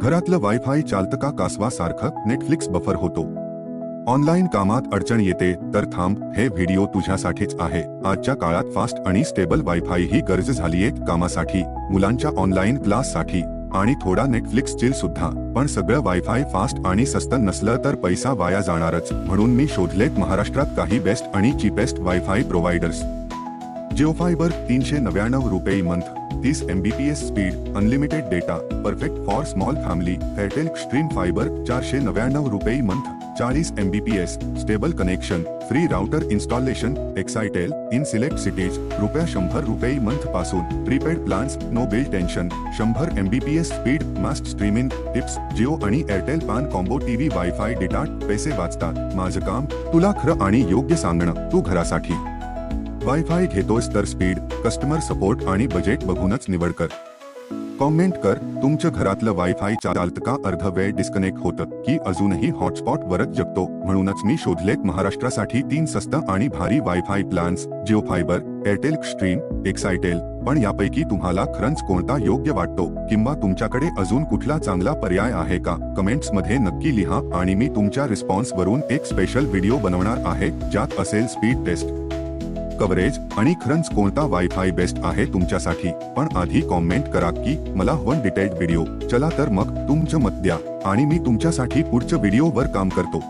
घरातलं वायफाय चालतं का नेटफ्लिक्स बफर होतो. ऑनलाईन कामात अडचण येते तर थांब हे व्हिडिओ तुझ्यासाठीच आहे. आजच्या काळात फास्ट आणि स्टेबल वायफाय ही गरज झालीये कामासाठी मुलांच्या ऑनलाईन क्लाससाठी आणि थोडा नेटफ्लिक्स चिल सुद्धा. पण सगळं वायफाय फास्ट आणि स्वस्त नसलं तर पैसा वाया जाणारच. म्हणून मी शोधलेत महाराष्ट्रात काही बेस्ट आणि cheapest wifi providers Jio fiber तीनशे नव्याण्णव रुपये मंथ तीस Mbps speed unlimited data perfect for small family Airtel stream fiber चारशे नव्याण्णव रुपये मंथ चाळीस Mbps stable connection free router installation Excitel in select cities रुपया शंभर रुपये मंथपासून prepaid plans no bill tension शंभर एमबीपीएस स्पीड मास्ट स्ट्रीमिंग टिप्स जिओ आणि Airtel पान कॉम्बो टीव्ही वायफाय डेटा पैसे वाचतात माझं काम तुला खरं आणि योग्य सांगणं तू घरासाठी वायफाय घेतोस तर स्पीड कस्टमर सपोर्ट आणि बजेट बघूनच निवड कर. कॉमेंट कर तुमच्या घरातलं वायफाय चालतं का? अर्ध वेळ डिस्कनेक्ट होतं की अजूनही हॉटस्पॉट वरच जगतो? म्हणूनच मी शोधलेत महाराष्ट्रासाठी तीन स्वस्त आणि भारी wifi plans Jio fiber Airtel stream Excitel पण यापैकी तुम्हाला खरंच कोणता योग्य वाटतो? किंवा तुमच्याकडे अजून कुठला चांगला पर्याय आहे का? कमेंट्समध्ये नक्की लिहा आणि मी तुमच्या रिस्पॉन्स वरून एक स्पेशल व्हिडिओ बनवणार आहे ज्यात असेल स्पीड टेस्ट कव्हरेज आणि खरंच कोणता वायफाय बेस्ट आहे तुमच्यासाठी? पण आधी कॉमेंट करा की मला वन डिटेल्ड व्हिडिओ चला तर मग तुमचं मत द्या. आणि मी तुमच्यासाठी पुढच्या व्हिडिओवर काम करतो.